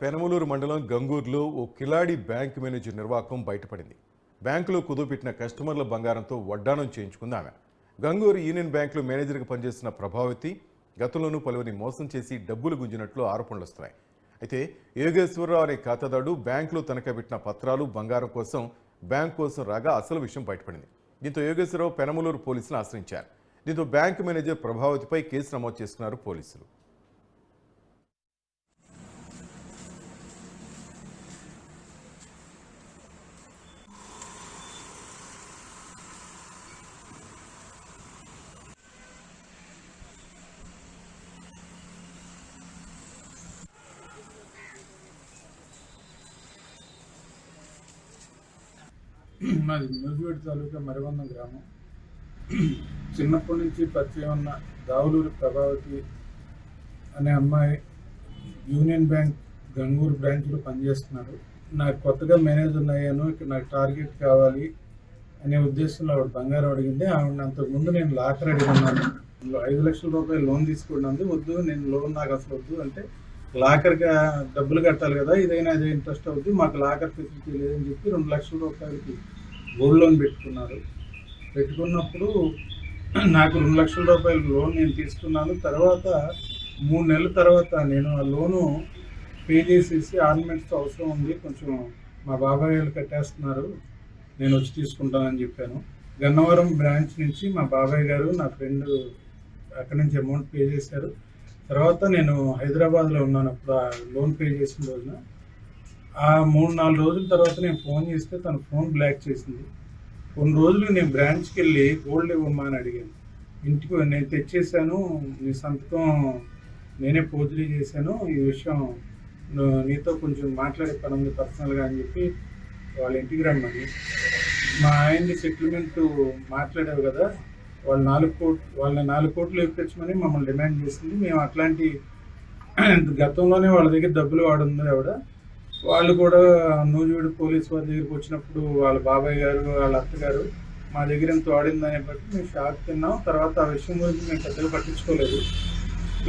పెనమలూరు మండలం గంగూరులో ఓ కిలాడి bank manager నిర్వాహకం బయటపడింది. బ్యాంకులో కుదుపెట్టిన కస్టమర్ల బంగారంతో వడ్డానం చేయించుకుంది ఆమె. గంగూరు యూనియన్ బ్యాంకులో మేనేజర్గా పనిచేస్తున్న ప్రభావతి గతంలోనూ పలువురిని మోసం చేసి డబ్బులు గుంజినట్లు ఆరోపణలు వస్తున్నాయి. అయితే యోగేశ్వరరావు అనే ఖాతాదారుడు బ్యాంకులో తనఖా పెట్టిన పత్రాలు బంగారం కోసం బ్యాంక్ కోసం రాగా అసలు విషయం బయటపడింది. దీంతో యోగేశ్వరరావు పెనమలూరు పోలీసులను ఆశ్రయించారు. దీంతో బ్యాంకు మేనేజర్ ప్రభావతిపై కేసు నమోదు చేస్తున్నారు పోలీసులు. మాది నూజివేడి తాలూకా మరివందం గ్రామం. చిన్నప్పటి నుంచి పరిచయం ఉన్న దావులూరు ప్రభావతి అనే అమ్మాయి యూనియన్ బ్యాంక్ గంగూరు బ్రాంచ్లో పనిచేస్తున్నారు. నాకు కొత్తగా మేనేజర్ అయ్యాను ఇక్కడ నాకు టార్గెట్ కావాలి అనే ఉద్దేశంలో ఆవిడ బంగారం అడిగింది. ఆవిడ అంతకుముందు నేను లాకర్ అడిగినాను. ఐదు లక్షల రూపాయలు లోన్ తీసుకున్నాను వద్దు నేను లోన్ నాకు అసలు వద్దు అంటే లాకర్గా డబ్బులు కట్టాలి కదా ఇదైనా అదే ఇంట్రెస్ట్ అవుద్ది మాకు లాకర్ ఫెసిలిటీ లేదని చెప్పి రెండు లక్షల రూపాయలకి గోల్డ్ లోన్ పెట్టుకున్నారు. పెట్టుకున్నప్పుడు నాకు రెండు లక్షల రూపాయలు లోన్ నేను తీసుకున్నాను. తర్వాత మూడు నెలల తర్వాత నేను ఆ లోను పే చేసేసి ఆర్నమెంట్స్ అవసరం ఉంది కొంచెం మా బాబాయ్ వాళ్ళు కట్టేస్తున్నారు నేను వచ్చి తీసుకుంటానని చెప్పాను. గన్నవరం బ్రాంచ్ నుంచి మా బాబాయ్ గారు నా ఫ్రెండ్ అక్కడి నుంచి అమౌంట్ పే చేశారు. తర్వాత నేను హైదరాబాద్లో ఉన్నాను. అప్పుడు ఆ లోన్ పే చేసిన రోజున. ఆ మూడు నాలుగు రోజుల తర్వాత నేను ఫోన్ చేస్తే తన ఫోన్ బ్లాక్ చేసింది. కొన్ని రోజులు నేను బ్రాంచ్కి వెళ్ళి గోల్డ్ ఇవ్వమ్మా అని అడిగాను. ఇంటికి నేను తెచ్చేసాను. నీ సంతకం నేనే పోజరీ చేశాను. ఈ విషయం నీతో కొంచెం మాట్లాడే పని ఉంది పర్సనల్గా అని చెప్పి వాళ్ళ ఇంటికి రమ్మని. మా ఆయన్ని సెటిల్మెంట్ మాట్లాడావు కదా. వాళ్ళు నాలుగు కోట్లు వాళ్ళ నాలుగు కోట్లు ఎక్కించమని మమ్మల్ని డిమాండ్ చేసింది. మేము అట్లాంటి గతంలోనే వాళ్ళ దగ్గర డబ్బులు వాడుంది ఆవిడ. వాళ్ళు కూడా నూజివీడు పోలీస్ వారి దగ్గరికి వచ్చినప్పుడు వాళ్ళ బాబాయ్ గారు వాళ్ళ అత్తగారు మా దగ్గర ఎంత వాడిందనే బట్టి మేము షాక్ తిన్నాం. తర్వాత ఆ విషయం గురించి మేము పెద్దగా పట్టించుకోలేదు.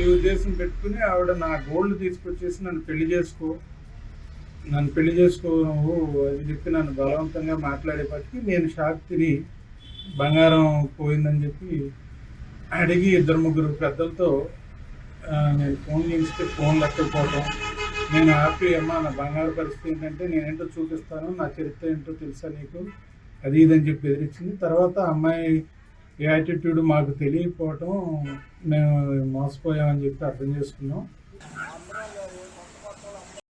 ఈ ఉద్దేశం పెట్టుకుని ఆవిడ నా గోల్డ్ తీసుకొచ్చేసి నన్ను పెళ్ళి చేసుకో నన్ను పెళ్ళి చేసుకో నువ్వు అది చెప్పి నన్ను బలవంతంగా మాట్లాడేపటికి నేను షాక్ తిని బంగారం పోయిందని చెప్పి అడిగి ఇద్దరు ముగ్గురు పెద్దలతో నేను ఫోన్ చేస్తే ఫోన్ లెక్కపోవటం నేను ఆపి అమ్మా నా బంగారు పరిస్థితి ఏంటంటే నేనేంటో చూపిస్తాను నా చరిత్ర ఏంటో తెలుసా నీకు? అది ఇదని చెప్పి ఎదిరించింది తర్వాత అమ్మాయి యాటిట్యూడ్ మాకు తెలియకపోవటం మేము మోసపోయామని చెప్పి అర్థం చేసుకున్నాం.